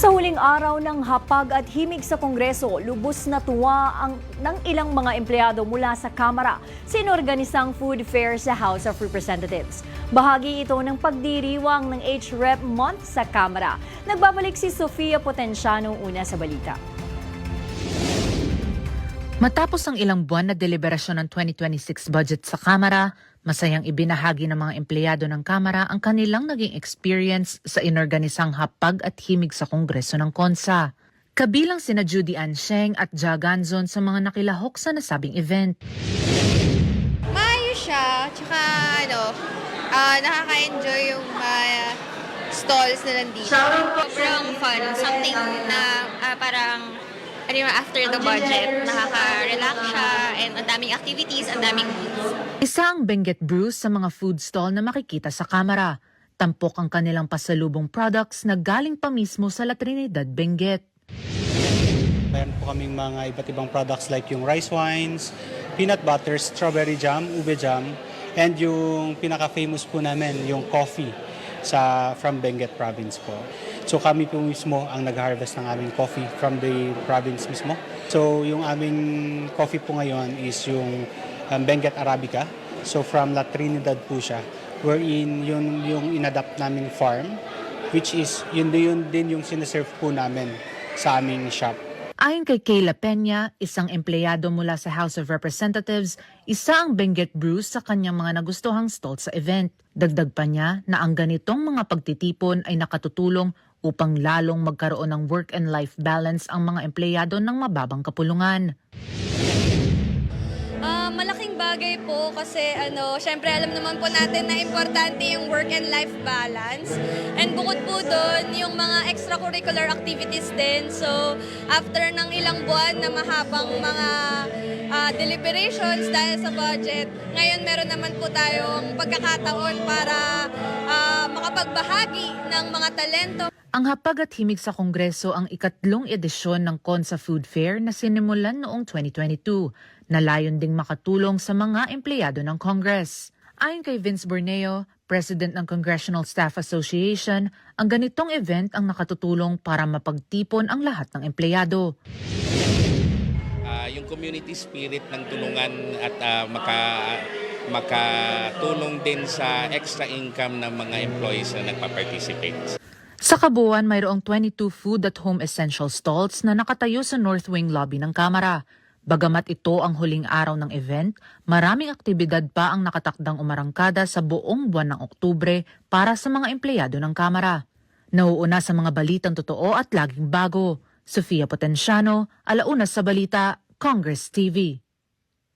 Sa huling araw ng hapag at himig sa Kongreso, lubos na tuwa ang, ng ilang mga empleyado mula sa Kamara sa inorganisang food fair sa House of Representatives. Bahagi ito ng pagdiriwang ng HREP Month sa Kamara. Nagbabalik si Sofia Potenciano una sa balita. Matapos ang ilang buwan na deliberasyon ng 2026 budget sa Kamara, masayang ibinahagi ng mga empleyado ng Kamara ang kanilang naging experience sa inorganisang hapag at himig sa Kongreso ng Konsa. Kabilang sina Judy Ann Sheng at Ja Ganzon sa mga nakilahok sa nasabing event. Maayos siya, tsaka ano, ah, nakaka-enjoy yung mga stalls na nandito. sobrang fun. Something na ano yung after the budget, nakaka-relax siya and ang daming activities, ang daming foods. Isa ang Benguet Brews sa mga food stall na makikita sa Kamara. Tampok ang kanilang pasalubong products na galing pa mismo sa La Trinidad, Benguet. Meron po kaming mga iba't ibang products like yung rice wines, peanut butter, strawberry jam, ube jam, and yung pinaka-famous po namin, yung coffee sa from Benguet province po. So kami po mismo ang nag-harvest ng aming coffee from the province mismo. So yung aming coffee po ngayon is yung um, Benguet Arabica. So from La Trinidad po siya. Wherein yun yung inadapt naming farm which is yun yun din yung sinaserve po namin sa aming shop. Ayon kay Kayla Peña, isang empleyado mula sa House of Representatives, isa ang Benguet Brews sa kanyang mga nagustuhang stall sa event. Dagdag pa niya na ang ganitong mga pagtitipon ay nakatutulong upang lalong magkaroon ng work and life balance ang mga empleyado ng mababang kapulungan. Ah, malaking bagay po kasi ano, syempre alam naman po natin na importante yung work and life balance. And bukod po doon, yung mga extracurricular activities din. So, after ng ilang buwan na mahabang mga ah, deliberations dahil sa budget, ngayon meron naman po tayong pagkakataon para ah, makapagbahagi ng mga talento Ang hapag at himig sa Kongreso ang ikatlong edisyon ng Konsa Food Fair na sinimulan noong 2022 na layon ding makatulong sa mga empleyado ng Congress. Ayon kay Vince Borneo, President ng Congressional Staff Association, ang ganitong event ang nakatutulong para mapagtipon ang lahat ng empleyado. Ah, yung community spirit ng tulungan at ah, maka makatulong din sa extra income ng mga employees na nagpa-participate. Sa kabuuan, mayroong 22 food at home essential stalls na nakatayo sa North Wing lobby ng Kamara. Bagamat ito ang huling araw ng event, maraming aktibidad pa ang nakatakdang umarangkada sa buong buwan ng Oktubre para sa mga empleyado ng Kamara. Nauuna sa mga balitang totoo at laging bago. Sofia Potenciano, Alauna sa Balita, Congress TV.